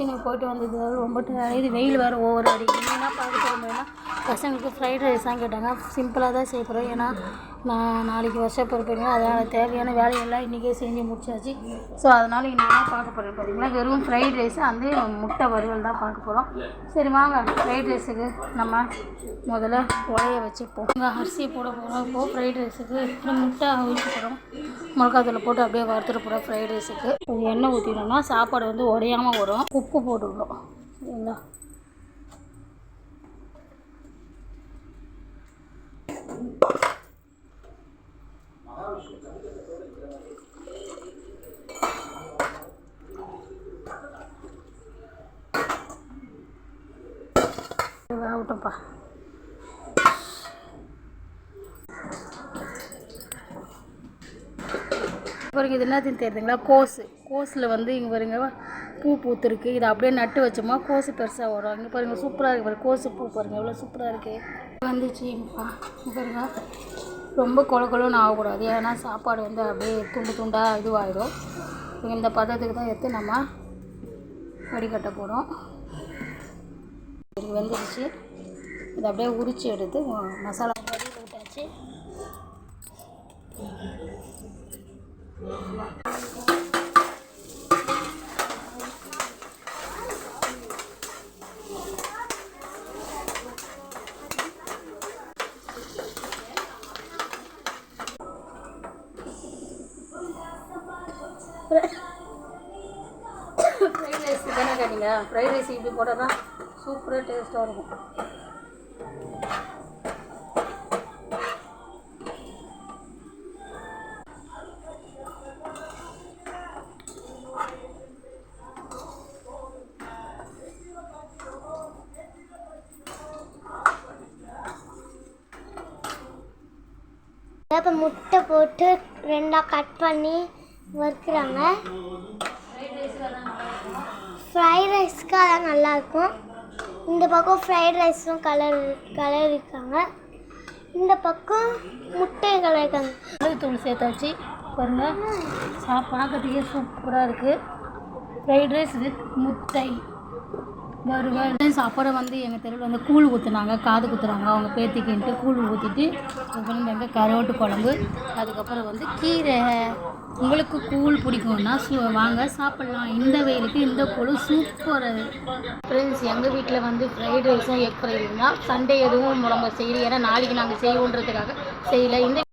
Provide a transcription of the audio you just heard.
கிச்சனுக்கு போயிட்டு வந்தது ரொம்ப tired. இது வெயில் வேறு ஓவர் அடிக்குது என்ன பார்க்க போகிறோம்னா பசங்களுக்கு ஃப்ரைட் ரைஸ் தான் கேட்டாங்க. சிம்பிளாக தான் செய்ய போகிறோம் ஏன்னா நான் நாளைக்கு வருஷம் பொறுப்பீங்க அதனால் தேவையான வேலையெல்லாம் இன்றைக்கே செஞ்சு முடிச்சாச்சு. ஸோ அதனால் இன்றைக்கி தான் பார்க்க போகிறேன் பார்த்தீங்கன்னா வெறும் ஃப்ரைட் ரைஸ் அந்த முட்டை வறுவல் தான் பார்க்க போகிறோம் சரி வாங்க. ஃப்ரைட் ரைஸுக்கு நம்ம முதல்ல உலைய வச்சுப்போம். இங்கே அரிசியை போட போகிறோம் இப்போது ஃப்ரைட் ரைஸுக்கு அப்புறம் முட்டை ஊற்றி போகிறோம் மிளகாத்தூள் போட்டு அப்படியே வறுத்துட்டு போகிறோம் ஃப்ரைட் ரைஸுக்கு எண்ணெய் ஊற்றினோம்னா சாப்பாடு வந்து உடையாமல் வரும். உப்பு போட்டுவிடும் சரிங்களா ஆகட்டும்ப்பா. பாருங்க இது என்னதுன்னு தெரியுதுங்களா? கோஸு. கோஸில் வந்து இங்கே பாருங்க பூ பூத்துருக்கு. இதை அப்படியே நட்டு வச்சோமா கோஸு பெருசாக வரும். இங்கே பாருங்க சூப்பராக இருக்குது பாருங்க கோஸு பூ பாருங்க எவ்வளோ சூப்பராக இருக்குது வந்துச்சுப்பா பாருங்க ரொம்ப கொல கொலன்னு ஆகக்கூடாது. ஏன்னா சாப்பாடு வந்து அப்படியே துண்டு துண்டாக இதுவாகிடும் இந்த பதத்துக்கு தான் எடுத்து நம்ம வடிகட்ட போகிறோம் இப்படி வெந்துடுச்சு. இதை அப்படியே உரிச்சு எடுத்து மசாலா வடியில் விட்டாச்சு ஃப்ரைட் ரைஸ் தானே கேட்டீங்க ஃப்ரைட் ரைஸ் இப்படி போட்டால் தான் சூப்பராக டேஸ்ட்டாக இருக்கும். இப்போ முட்டை போட்டு ரெண்டாக கட் பண்ணி வறுக்கிறாங்க. ஃப்ரைட் ரைஸ்க்கு அதான் நல்லாயிருக்கும் இந்த பக்கம் ஃப்ரைட் ரைஸும் கலர் கலர் இருக்காங்க. இந்த பக்கம் முட்டை கலர் மிளகுத்தூள் சேர்த்தாச்சு பாருங்க. சா பார்க்கறதுக்கே சூப்பராக இருக்குது ஃப்ரைட் ரைஸ் வித் முட்டை. வறுவல் அப்புறம் வந்து எங்கள் தெருவில் வந்து கூழ் ஊற்றுனாங்க காது குத்துறாங்க. அவங்க பேத்திக்கின்ட்டு கூழ் ஊற்றிட்டு அதுக்கப்புறம் எங்கள் கரோட்டு குழம்பு அதுக்கப்புறம் வந்து கீரை. உங்களுக்கு கூழ் பிடிக்கும்னா சு வாங்க சாப்பிட்லாம். இந்த வெயிலுக்கு இந்த கூழ் சூப்பர் ஃப்ரெண்ட்ஸ் எங்கள் வீட்டில் வந்து ஃப்ரைட் ரைஸும் எக் ஃப்ரைடுனா சண்டே எதுவும் நம்ம செய்யலை. ஏன்னா நாளைக்கு நாங்கள் செய்வோன்றதுக்காக செய்யலை. இந்த